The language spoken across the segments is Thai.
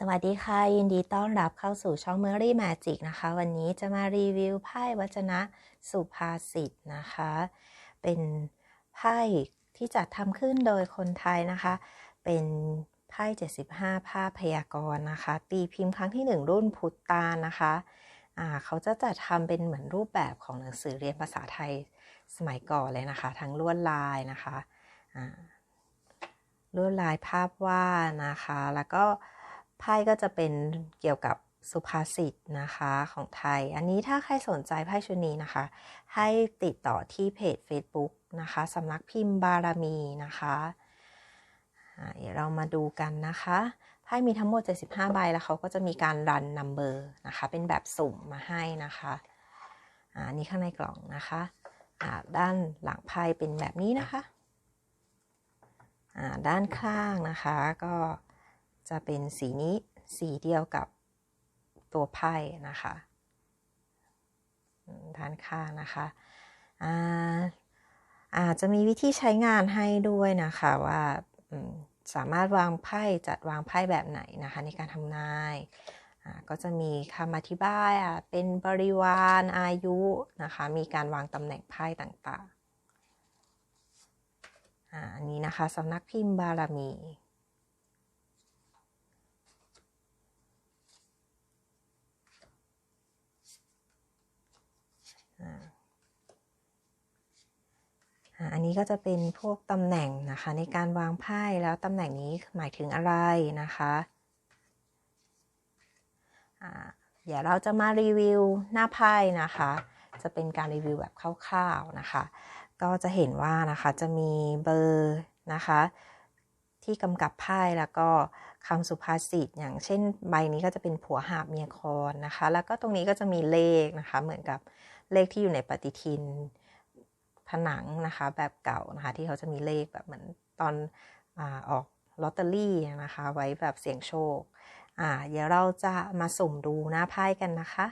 สวัสดีค่ะ ยินดีต้อนรับเข้าสู่ช่อง Mary Magic นะคะ วันนี้จะมารีวิวไพ่วัจนะสุภาษิตนะคะ เป็นไพ่ที่จัดทำขึ้นโดยคนไทยนะคะ เป็นไพ่75ภาพพยากรณ์นะคะ ตีพิมพ์ครั้งที่ 1 รุ่นพุทธานะคะอ่าเขาจะจัดทำเป็นเหมือนรูปแบบของหนังสือเรียนภาษาไทยสมัยก่อนเลยนะคะ ทั้งลวดลายนะคะลวดลายภาพวาดนะคะ แล้วก็ ไพ่ก็จะเป็นเกี่ยวกับสุภาษิตนะคะของไทย อันนี้ถ้าใครสนใจไพ่ชุดนี้นะคะ ให้ติดต่อที่เพจ Facebook นะคะสำนักพิมพ์บารมีนะคะเดี๋ยวเรามาดูกันนะคะไพ่มีทั้งหมด 75 ใบแล้วเขาก็จะมีการรันนัมเบอร์นะคะ เป็นแบบสุ่มมาให้นะคะอันนี้ข้างในกล่องนะคะด้านหลังไพ่เป็นแบบนี้นะคะด้านข้างนะคะก็ จะเป็นสีนี้สีเดียวกับตัวไพ่นะคะด้านข้างนะคะอาจจะมีวิธีใช้งานให้ด้วยนะคะว่าสามารถวางไพ่จัดวางไพ่แบบไหนนะคะในการทำนายก็จะมีคำอธิบายเป็นบริวารอายุนะคะมีการวางตำแหน่งไพ่ต่างๆอันนี้นะคะสำนักพิมพ์บารมี อันนี้ก็จะเป็นพวกตำแหน่งนะคะ ในการวางไพ่แล้วตำแหน่งนี้หมายถึงอะไรนะคะเดี๋ยวเราจะมารีวิวหน้าไพ่นะคะ จะเป็นการรีวิวแบบคร่าวๆนะคะ ก็จะเห็นว่านะคะจะมีเบอร์นะคะ ที่กำกับไพ่แล้วก็คำสุภาษิตอย่างเช่นใบนี้ก็จะเป็นผัวหาบเมียคอนนะคะ แล้วก็ตรงนี้ก็จะมีเลขนะคะ เหมือนกับเลขที่อยู่ในปฏิทิน ผนังนะคะ แบบเก่านะคะ ที่เขาจะมีเลขแบบเหมือนตอนอออกลอตเตอรี่นะคะ ไว้แบบเสี่ยงโชค อ่า เดี๋ยวเราจะมาสุ่มดูหน้าไพ่กันนะคะ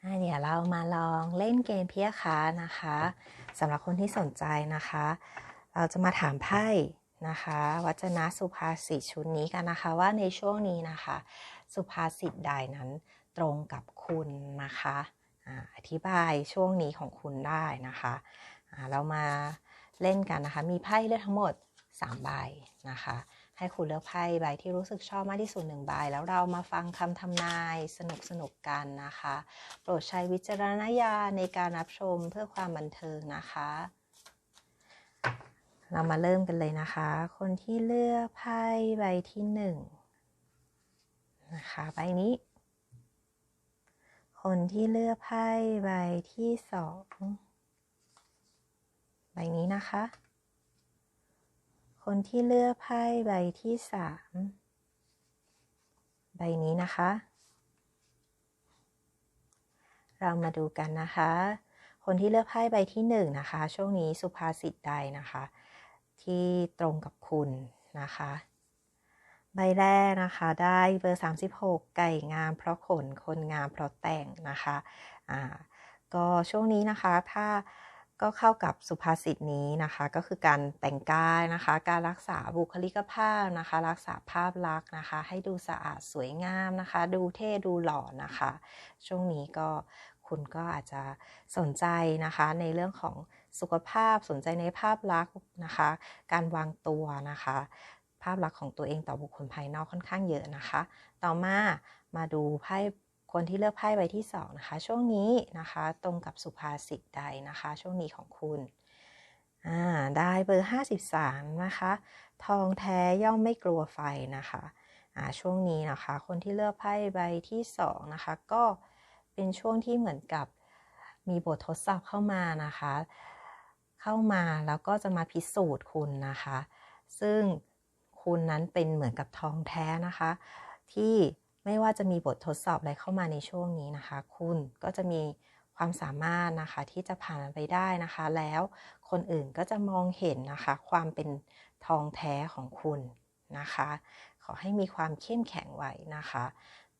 เดี๋ยวเรามาลองเล่นเกมเพียค้านะคะสำหรับคนที่สนใจนะคะ เราจะมาถามไพ่นะคะ วัจนะสุภาษิตชุดนี้กันนะคะ ว่าในช่วงนี้นะคะ สุภาษิตใดนั้นตรงกับคุณนะคะอธิบายช่วงนี้ของคุณได้นะคะเรามาเล่นกันนะคะ มีไพ่เลือกทั้งหมด3ใบนะคะ ให้คุณเลือกไพ่ใบที่รู้สึกชอบมากที่สุดหนึ่งใบ แล้วเรามาฟังคำทำนายสนุกสนุกกันนะคะ โปรดใช้วิจารณญาณในการรับชมเพื่อความบันเทิงนะคะ เรามาเริ่มกันเลยนะคะ คนที่เลือกไพ่ใบที่หนึ่งนะคะใบนี้ คนที่เลือกไพ่ใบที่สองใบนี้นะคะ คนที่เลือกไพ่ใบที่สามใบนี้นะคะ เรามาดูกันนะคะ คนที่เลือกไพ่ใบที่หนึ่งนะคะ ช่วงนี้สุภาษิตใดนะคะ ที่ตรงกับคุณนะคะ ใบแรกนะคะได้เบอร์ 36 ไก่งามเพราะขนคนงามเพราะแต่งนะคะอ่าก็ช่วงนี้นะคะถ้า ก็เข้ากับสุภาษิตนี้นะคะ ก็คือการแต่งกายนะคะ การรักษาบุคลิกภาพนะคะ รักษาภาพลักษณ์นะคะ ให้ดูสะอาดสวยงามนะคะ ดูเท่ดูหล่อนะคะ ช่วงนี้ก็คุณก็อาจจะสนใจนะคะ ในเรื่องของสุขภาพสนใจในภาพลักษณ์นะคะ การวางตัวนะคะ ภาพลักษณ์ของตัวเองต่อบุคคลภายนอกค่อนข้างเยอะนะคะ ต่อมามาดูไพ่ คนที่เลือกไพ่ใบที่สองนะคะ ช่วงนี้นะคะตรงกับสุภาษิตใดนะคะ ช่วงนี้ของคุณได้เบอร์ 53 นะคะ ทองแท้ย่อมไม่กลัวไฟนะคะช่วงนี้นะคะ คนที่เลือกไพ่ใบที่สองนะคะ ก็เป็นช่วงที่เหมือนกับมีบททดสอบเข้ามานะคะ เข้ามาแล้วก็จะมาพิสูจน์คุณนะคะ ซึ่งคุณนั้นเป็นเหมือนกับทองแท้นะคะ ที่ ไม่ว่าจะมีบททดสอบอะไรเข้ามาในช่วงนี้นะคะ คุณก็จะมีความสามารถนะคะที่จะผ่านไปได้นะคะ แล้วคนอื่นก็จะมองเห็นนะคะ ความเป็นทองแท้ของคุณนะคะ ขอให้มีความเข้มแข็งไว้นะคะ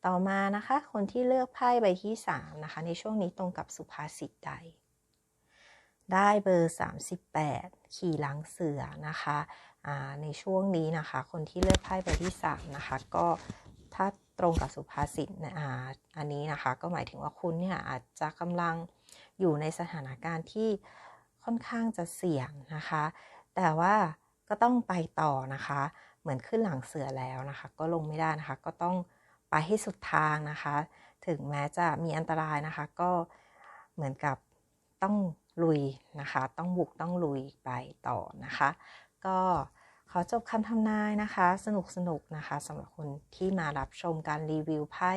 ต่อมานะคะ คนที่เลือกไพ่ใบที่3นะคะ ในช่วงนี้ตรงกับสุภาษิตใด ได้เบอร์ 38 ขี่หลังเสือนะคะในช่วงนี้นะคะ คนที่เลือกไพ่ใบที่3นะคะ ก็ถ้า ตรงกับสุภาษิตนะอันนี้นะคะก็หมายถึงว่าคุณเนี่ยอาจจะกำลังอยู่ในสถานการณ์ที่ค่อนข้างจะเสี่ยงนะคะ แต่ว่าก็ต้องไปต่อนะคะ เหมือนขึ้นหลังเสือแล้วนะคะ ก็ลงไม่ได้นะคะ ก็ต้องไปให้สุดทางนะคะ ถึงแม้จะมีอันตรายนะคะ ก็เหมือนกับต้องลุยนะคะ ต้องบุกต้องลุยไปต่อนะคะ ก็ ขอจบคำทำนายนะคะ สนุกสนุกนะคะสำหรับคนที่มารับชมการรีวิวไพ่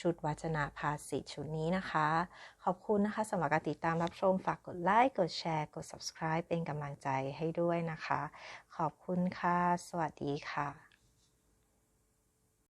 ชุดวัจนะภาษิตชุดนี้นะคะ ขอบคุณนะคะสำหรับการติดตามรับชมฝากกดไลค์กดแชร์ กด subscribe เป็นกำลังใจให้ด้วยนะคะ ขอบคุณค่ะ สวัสดีค่ะ